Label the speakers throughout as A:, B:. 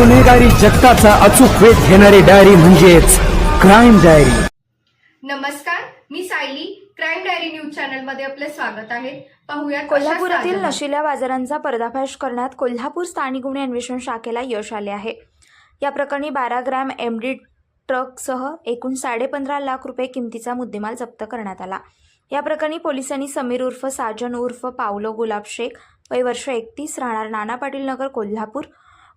A: गुन्हेगारी जगताचा अचूक वेध घेणारी डायरी म्हणजेच क्राईम डायरी.
B: नमस्कार मी सायली. क्राईम डायरी न्यूज चॅनलमध्ये आपले स्वागत आहे. पाहूया
C: कोल्हापुरातील नशिल्या बाजारांचा पर्दाफाश करण्यात कोल्हापूर स्थानिक गुन्हे अन्वेषण शाखेला यश आले आहे. या प्रकरणी बारा ग्रॅम एमडी ट्रकसह एकूण साडेपंधरा लाख रुपये किमतीचा मुद्देमाल जप्त करण्यात आला. या प्रकरणी पोलिसांनी समीर उर्फ साजन उर्फ पावलो गुलाब शेख वय वर्ष एकतीस राहणार नाना पाटील नगर कोल्हापूर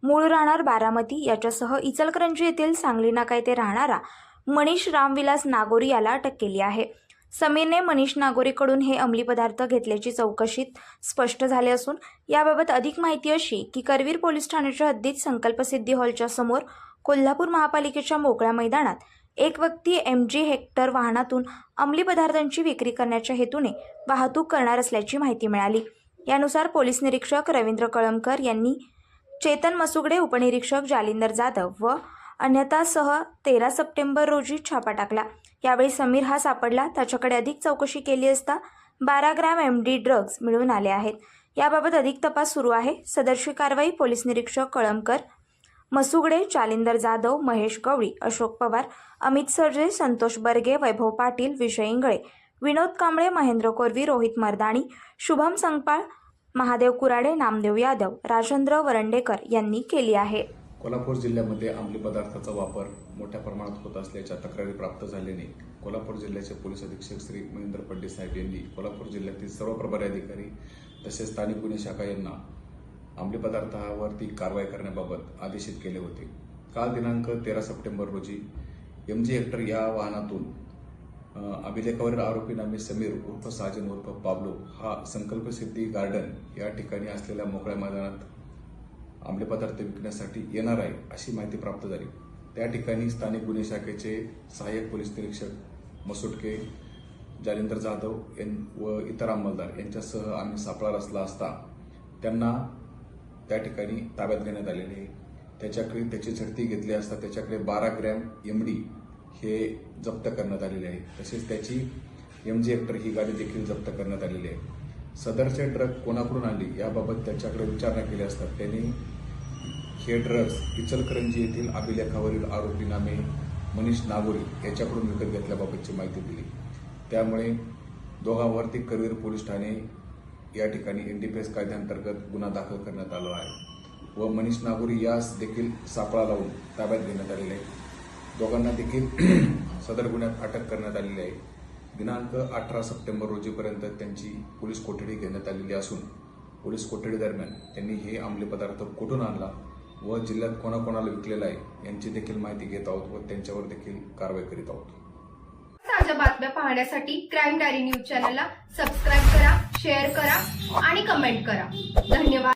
C: मूळ राहणार बारामती. याच्यासह इचलकरंजी येथील सांगली नाका येथे राहणारा मनीष रामविलास नागोरी याला अटक केली आहे. समीरने मनीष नागोरीकडून हे अंमली पदार्थ घेतल्याची चौकशीत स्पष्ट झाले असून याबाबत अधिक माहिती अशी की करवीर पोलीस ठाण्याच्या हद्दीत संकल्पसिद्धी हॉलच्या समोर कोल्हापूर महापालिकेच्या मोकळ्या मैदानात एक व्यक्ती एम जी हेक्टर वाहनातून अंमली पदार्थांची विक्री करण्याच्या हेतूने वाहतूक करणार असल्याची माहिती मिळाली. यानुसार पोलीस निरीक्षक रवींद्र कळमकर यांनी चेतन मसुगडे उपनिरीक्षक जालिंदर जाधव व अन्यतासह तेरा सप्टेंबर रोजी छापा टाकला. यावेळी समीर हा सापडला. त्याच्याकडे अधिक चौकशी केली असता बारा ग्रॅम एम डी ड्रग्ज मिळून आले आहेत. याबाबत अधिक तपास सुरू आहे. सदरशी कारवाई पोलीस निरीक्षक कळमकर मसुगडे जालिंदर जाधव महेश गवळी अशोक पवार अमित सरजे संतोष बर्गे वैभव पाटील विजय इंगळे विनोद कांबळे महेंद्र कोरवी रोहित मर्दाणी शुभम संगपाळ महादेव कुराडे नामदेव यादव राजेंद्र वरंडेकर यांनी केली आहे.
D: कोल्हापूर जिल्ह्यामध्ये अंमली पदार्थाचा वापर मोठ्या प्रमाणात होत असल्याच्या तक्रारी प्राप्त झाल्याने कोल्हापूर जिल्ह्याचे पोलीस अधीक्षक श्री महेंद्र पंडित साहेब यांनी कोल्हापूर जिल्ह्यातील सर्व प्रभारी अधिकारी तसेच स्थानिक गुन्हे शाखा यांना अंमली पदार्थावरती कारवाई करण्याबाबत आदेशित केले होते. काल दिनांक तेरा सप्टेंबर रोजी एम जी हेक्टर या वाहनातून अभिलेखावरील आरोपी नामे समीर उर्फ साजन उर्फ पाब्लो हा संकल्प सिद्धी गार्डन या ठिकाणी असलेल्या मोकळ्या मैदानात अंमली पदार्थ विकण्यासाठी येणार आहे अशी माहिती प्राप्त झाली. त्या ठिकाणी स्थानिक गुन्हे शाखेचे सहाय्यक पोलीस निरीक्षक मसुटके जालिंदर जाधव यां- व इतर अंमलदार यांच्यासह आम्ही सापळा रचला असता त्यांना त्या ठिकाणी ताब्यात घेण्यात आलेले आहे. त्याच्याकडे त्याची झडती घेतली असता त्याच्याकडे बारा ग्रॅम एमडी हे जप्त करण्यात आलेले आहे. तसेच त्याची एम जी एक्टर ही गाडी देखील जप्त करण्यात आलेली आहे. सदरचे ड्रग कोणाकडून आली याबाबत त्याच्याकडे विचारणा केली असतात. त्यांनी हे ड्रग्स इचलकरंजी येथील अभिलेखावरील आरोपी नामे मनीष नागोरी याच्याकडून विकत घेतल्याबाबतची माहिती दिली. त्यामुळे दोघांवरती करवीर पोलीस ठाणे या ठिकाणी एनडीपीएस कायद्याअंतर्गत गुन्हा दाखल करण्यात आला आहे. व मनीष नागोरी यास देखील सापळा लावून ताब्यात घेण्यात आलेले आहे. दोघांना देखील सदर गुन्ह्यात अटक करण्यात आलेली आहे. दिनांक अठरा सप्टेंबर रोजीपर्यंत त्यांची पोलीस कोठडी घेण्यात आलेली असून पोलीस कोठडी दरम्यान त्यांनी हे अंमली पदार्थ कुठून आणला व जिल्ह्यात कोणाकोणाला विकलेला आहे यांची देखील माहिती घेत आहोत व त्यांच्यावर देखील कारवाई करीत आहोत.
B: ताज्या बातम्या पाहण्यासाठी क्राईम डायरी न्यूज चॅनलला सबस्क्राईब करा शेअर करा आणि कमेंट करा. धन्यवाद.